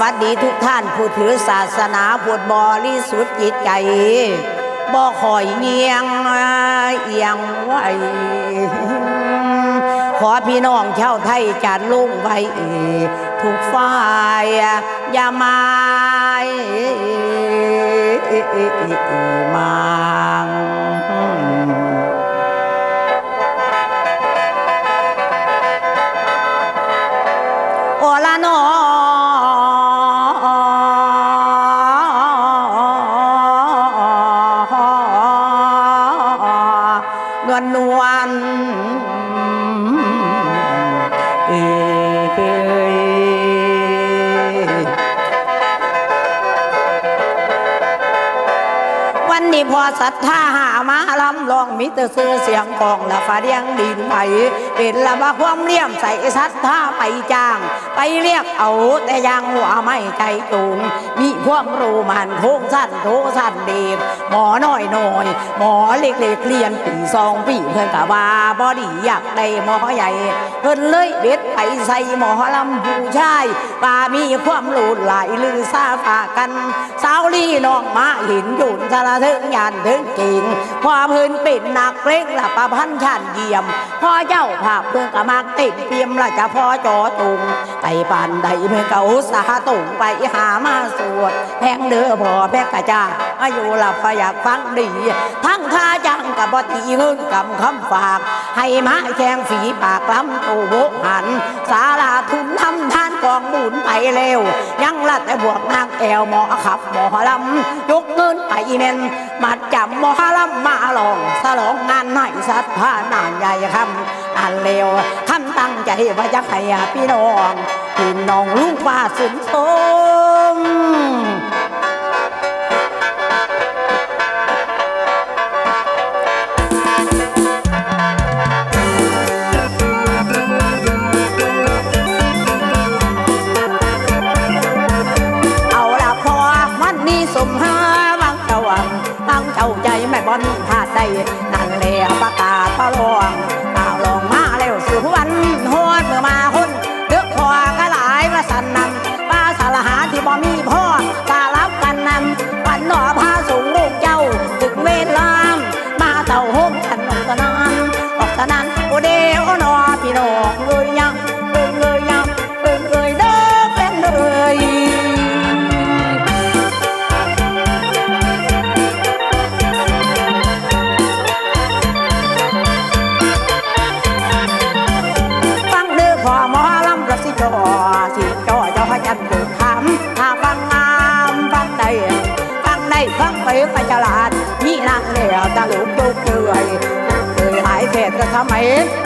วัสดีทุกท่านผู้ถือศาสนาพุทธบริสุทธิ์จิตใจบ่คอยเงียงเอียงไว้ขอพี่น้องชาวไทยจัดลุงไว้ทุกฝ่ายอย่ามามัง นวลนวลเอ้ยวันนี้พอศรัทธาหามาลำลองมิเตรซื้อเสียงกองละฟ้าเรียงดินไป เป็นละบาความเลี่ยมใส่ศรัทธาไปจ้าง ไปเรียกเอาแต่ยังหัวไม่ใจจูงมีความรู้มันโค้งสั้นโทสั้นเดบหมอน้อยน้อย หมอเล็กๆเรียนปีสองปีเพื่อนกะว่าบอดีอยากได้หมอใหญ่ เพิ่นเลยเบ็ดไปใส่หมอลำผู้ชายป่ามีความรู้หลายลือซาฝากันสาวลี่น้องมาห็นหยุนสารถึงยานถึงเก่งพอเพิ่นเป็นนักเล็กละประพันธ์ชันเยี่ยม พ่อเจ้าภาพเพิ่นกะมักติดเตรียมละจะพ่อจอตุงไปปานใดเพิ่นก็อุตสาตุงไปหามาสวดแพงเด้อพ่อแพกกะจ้าอายุหละพอยากฟังดี ทั้งท่าจังกับบตีเงินกำคำฝาก ให้มาแข่งฝีปากล้ำตูโบหัน สาลาทุนทำทานกองบุญไปเร็ว ละแต่บวกนางแอวหมอขับหมอลำยกเงินไปเมนมาจับหมอลำมาลองสลองงานไหนสัตว์ผ้านานใหญ่คำอันเลวคำตั้งใจว่าจะให้พี่น้องพี่น้องลุงป้าสุนทร วังบางเจ้าใจแม่บอนพลาดได้นั่นแหละประกาศประลองตาวลองมาแล้วสู่วันฮอดเมื่อมาคนเดือกพอก็หลายประสันนำป้าสารหาที่บ่มีพ่อสารับกันนำวันหนอ ฟังได้ฟังไปไปฉลาดมีนางเหลียวตาลุกตุกเกยเคยหลายเศษก็ทำไม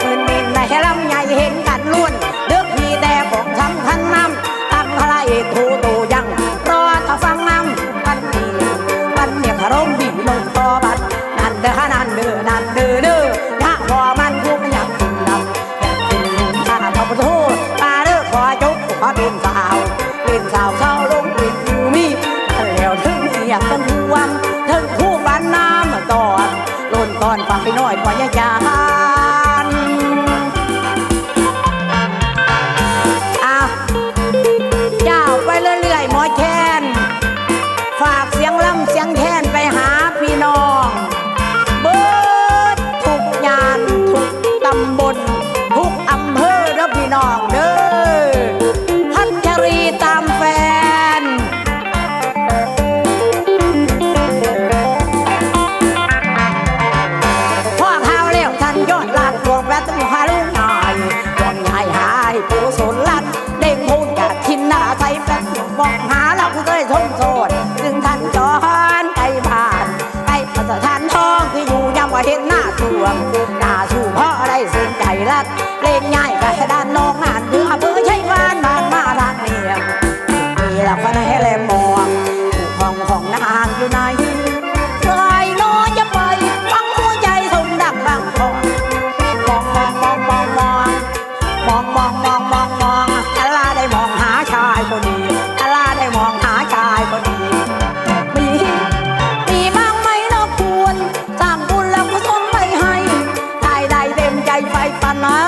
เงินมินในลำใหญ่เห็นกันล้วนเลือกมีแต่ของทำคัญนำตั้งพระเอกทูตูยังรอถ้าฟังน้ำปันนี้วันเนี่ยขรมบีลงคอบัดนั่นเดือนั่นเด้อ อยพอยาจ น้าทวงหน้าสู่พ่อได้สิ้นใจรัดเล่นง่ายก็ได้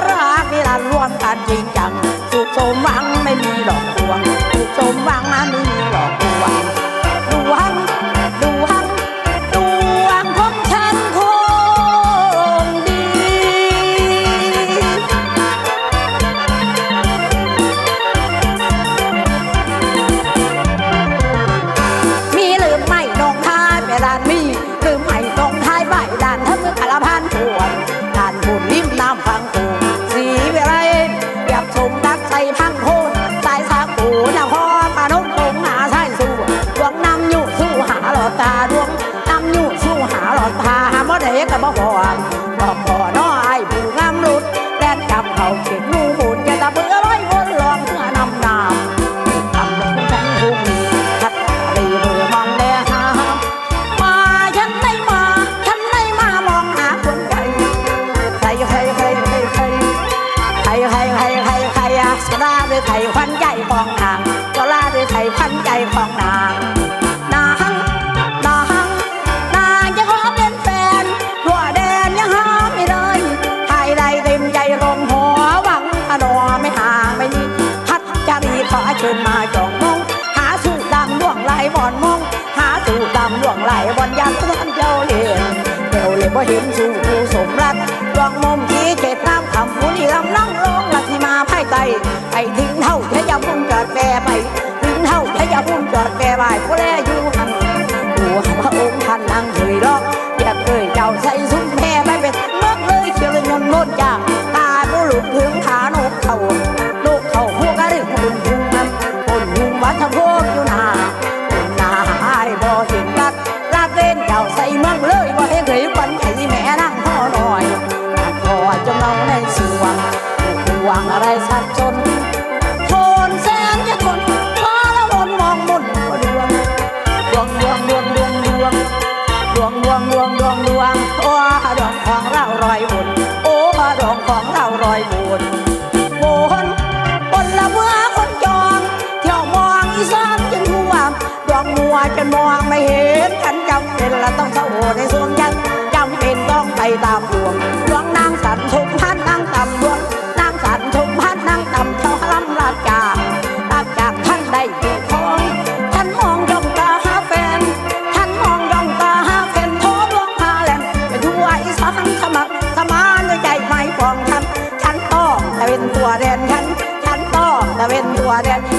รักนิรันร์วมกันจริงจังสุขสมหวังไม่มีหลอกลวงสุขสมหวังไม่มีหลอกลวงหลวง ชมดักใส่พังโคนสายสากูนครปานกคงหาใช่สู่ดวงนำอยู่สู่หาหลอดตาดวงนำอยู่สู่หาหลอดตาหาบ่ได้กับบ่พอบอกพอ ดำล่วงไหลบอนยันท่านเจ้าเลียนเจ้าเลยบ่เห็นสู่ผู้สมรักดวงมุมที่เจ็ดน้ำคำผู้นี้ลำนั่งร้องลัทธิมาไพ่ไตไปถึงเท่าเทยาพุ่งจอดแปรไป ถึงเท่าเทยาพุ่งจอดแปรไปผู้แลอยู่หันดูพระองค์ท่านนั่งเคยร้องอยากเคยเจ้าใส่ซุ้มแพรไม่เป็นเมื่อเลยเขียวเลยงินโนดจางตาผู้หลุดถึงขานกเขาลูกเขาพวกระดิ่งบุญพุงน้ำคนหุงวัดทะโพกอยู่ วงดวงดวงดวงดวงดวงวงโอ้ดวงของเรารอยบุญโอ้ดวงของเรารอยบุญบุญคนละเมื่อคนจองเที่ยวมองอีสานจนทั่วดวงมัวจนมองไม่เห็นกันจำเป็นละต้องเศร้าในสวงยันจำเป็นต้องไปตามดวงดวงนางสันทุ วแดนฉันฉันต้องแต่เป็นตัวแดน